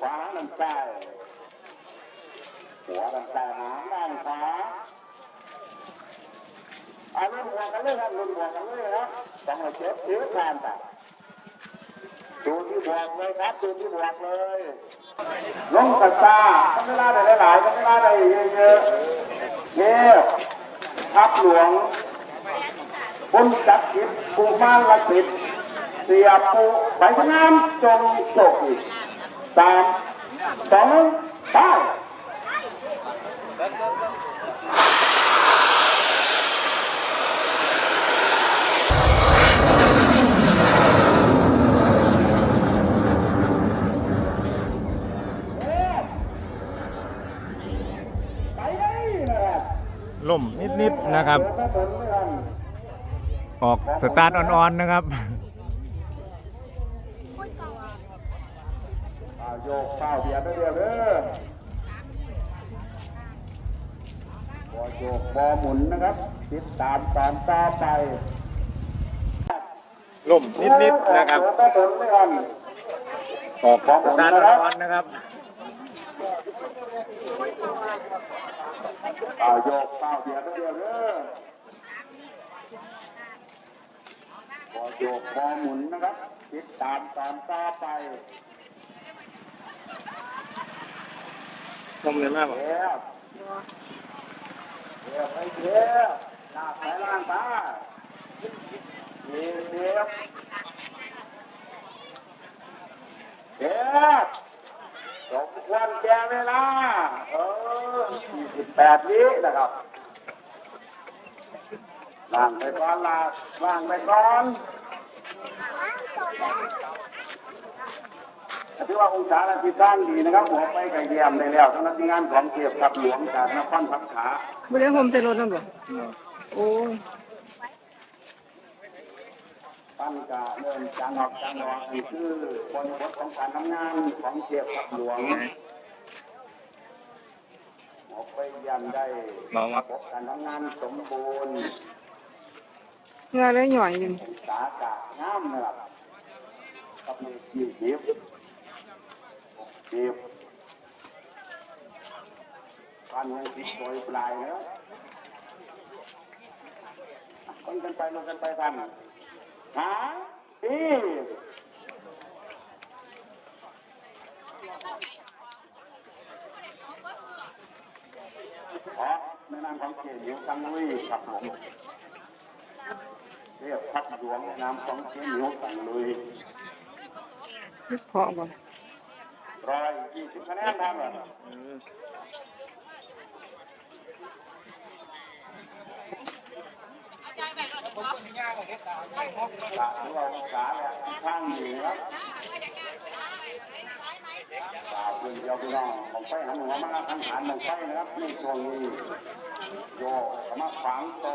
ขวาด้านซ้หัวด้านซ้หางด้านขวาเอารุ่นหัวกันเลยครับรุ่นหัวกันเลยครับต้องมาเช็ดผิวทานแต่ดูที่บวกเลยครับดูที่บวกเลยลงตาตาต้องเวลาได้หลายๆต้องเวลาได้เยอะๆเยี่ยมทับหลวงคุณจักริดปูมาละติดเสียปูไปทำงานจงโชคดี สามสองเลยนะครับล่มนิดๆนะครับ ออกสตาร์ทอ่อนๆนะครับ โยกข้าวเบียดไปเรื่อยเด้อพอโยกพอหมุนนะครับ ติดตามตอนต่อไปล่มนิดๆนะครับเดิไปเดินไปกันออกพอหสมุนตาร์ทนะครับอ่อนๆนะครับอ่าโยกข้าวเบียดไปเรื่อยเด้อพอโยกพอหมุนนะครับ ติดตามตอนต่อไป มเลยมากเทียบเทียบไปเทียบหน้าไปล่างตาเทียบเทียบเทียบสมควรแก่เวลา เออ48วินะครับล่างไปก่อนล่างล่างไปก่อน ถือว่าองศาและทิศทางดีนะครับหัวไปไก่เยี่ยมในแล้วสำนักงานของเกียรติกับหลวงจากนครพัฒนาบ่ได้โฮมใส่รถนั่นบ่โอ้ยตั้งกะเริ่มจังออกจังออกนี่คือคนวัดของการทำงานของเกียรติกับหลวงออกไปเยังได้น้องมาพบการทำงานสมบูรณ์เหงื่อเลยหย่อยอยู่สากะงามนะครับกับมีจีบจีบ จีบการยังติดโดยปลายเนาะคนกันไปลงกันไปทันหาอีเพราะในนามของเกียรติอยู่ตังลุยครับผมเรียกพัดหลวงน้ำของเชียงหลวงตังลุยเพาะบ่ ร้อยยี่สิบคะแนนครับจากที่เราศึกษาเนี่งครับจากเพื่อนเดียวพี่น้องผมไปหันหัวมาทางฐานมองไปนะครับในช่วงนี้โยกมาฝังโต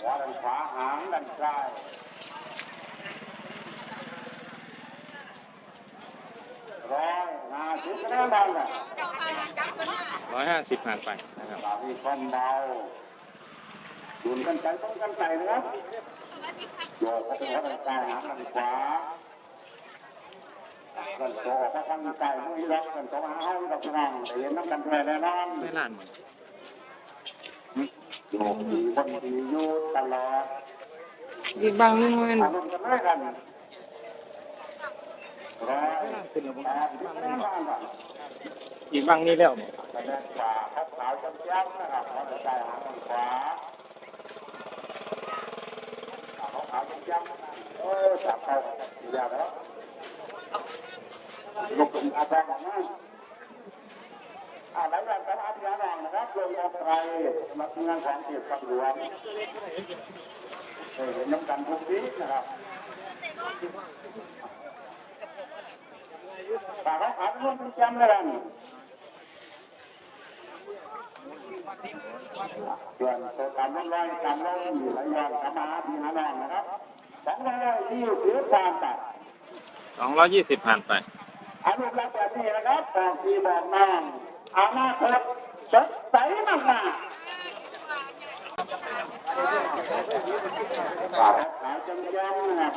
หัวด้านขวาหางด้านซ้ายร้อยห้าสิบคะแนนดังนะ ร้อยห้าสิบผ่านไปนะครับบามีความเบาดุนกันใจต้องกันใจนะครับโยกไปทางซ้ายหางทางขวากันโตออกมาทางซ้ายมือล็อกกันโตมาให้ดอกน้องเรียนน้ำกันแท้แน่นอนไม่ล้านหมดโยกดีบนดีอยู่ตลอดอีกบางนึงแม่นอาบ่รมณ์กันเลยกัน ร้นแล้วอีกบ้างนี่แล้วขวาขาวขาวจ้ำจ้ำนะครับขอซ้ายหางทางขวาขาวขาวจ้ำจ้ำโอ้จับเข้าอย่าไปแล้วลูกอาจารย์นะอ่าหลังจาการอาทิตย์น้องนะครับลงออกไปสำนักงานของเกียรติกับหลวงเคยเห็นน้ำกันทุกทีนะครับ ฝากเขาขาดร่วมเป็นจำเลยกันส่วนตัวการลดร้อยการลดอยู่ระยองสมาธิหาน้องนะครับสองร้อยยี่สิบผ่านไปสองร้อยยี่สิบผ่านไปอนุรักษ์แบบนี้นะครับบอกที่บอกน้องอนาคตสดใสมากมาฝากขายจำยำนะ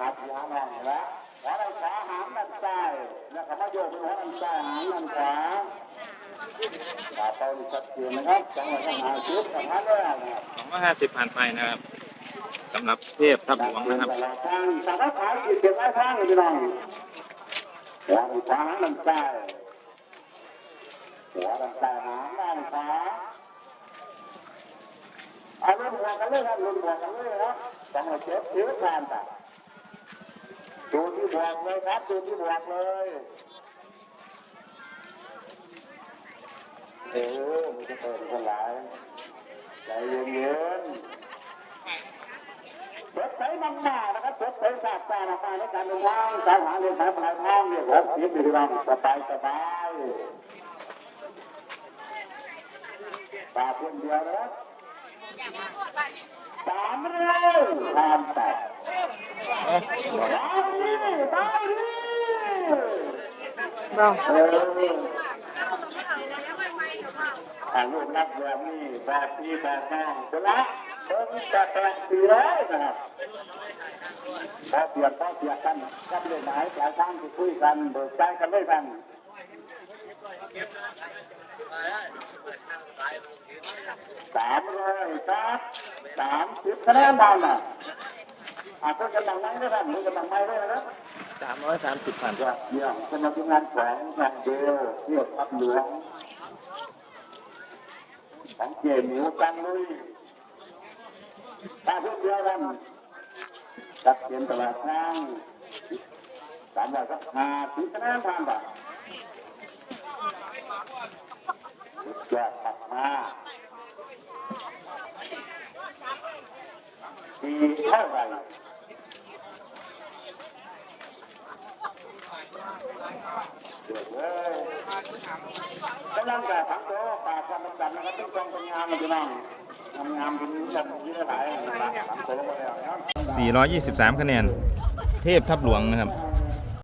ครับ ยาหน่อยละหัวด้านขวาหางด้านซ้ายแล้วก็มาโยกหัวด้านซ้ายหางด้านขวาตาเป้าดีชัดเจนนะครับจังหวะหาชุดกับหาแรกนะครับสองร้อยห้าสิบผ่านไปนะครับสำหรับเทพทับหลวงนะครับตลอดทางสารพัดขีดเก็บไว้ทางนี่พี่น้องหัวด้านขวาหางด้านซ้ายหัวด้านซ้ายหางด้านขวาเอาลุ้นหัวกันเลยครับลุ้นหัวกันเลยนะจังหวะเจ็บถือผ่านไป ดูที่บวกเลยครับดูที่บวกเลยเออมันจะเปิดคนหลายใจเย็นๆเปิดไปมากๆนะครับเปิดไปสาดตามากๆในการเดินทางสายหาเรือสายปลายทางเนี่ยผมคิดดีว่าสบายสบายตาเพียงเดียวนะ สามเร็วผ่านไปไปดิไปดิเบาเออถ่ายรูปนักแบบนี้แบบพี่แบบน้องคนละเพิ่มจากแปดสี่ร้อยนะครับพอเปลี่ยนพอเปลี่ยนกันก็เลยหมายจากทางที่คุยกันเบิกใจกันเลยกัน สามร้อยครับสามสิบคะแนนบอลน่ะอาจจะกำลังนั่งด้วยกันมือกำลังไม่ด้นะครับสามร้อยสามสิบผ่านยอดเยี่ยมสำหรับงานของงานเดียวเที่ยวทับหลวงของเจหมิวจังลุยถ้าเพื่อนเดียวกันจัดเตรียมตลาดทางสามร้อยสักห้าสิบคะแนนทางแบบยอดขับมาดี เท่าไหร่กำลังแต่ทั้งตัวปากความดำๆนะครับทุกคนเป็นงานมันจะนั่งทำงานเป็นแบบที่หลายทั้งตัวก็แล้วนะครับ423 คะแนน เทพทับหลวงนะครับ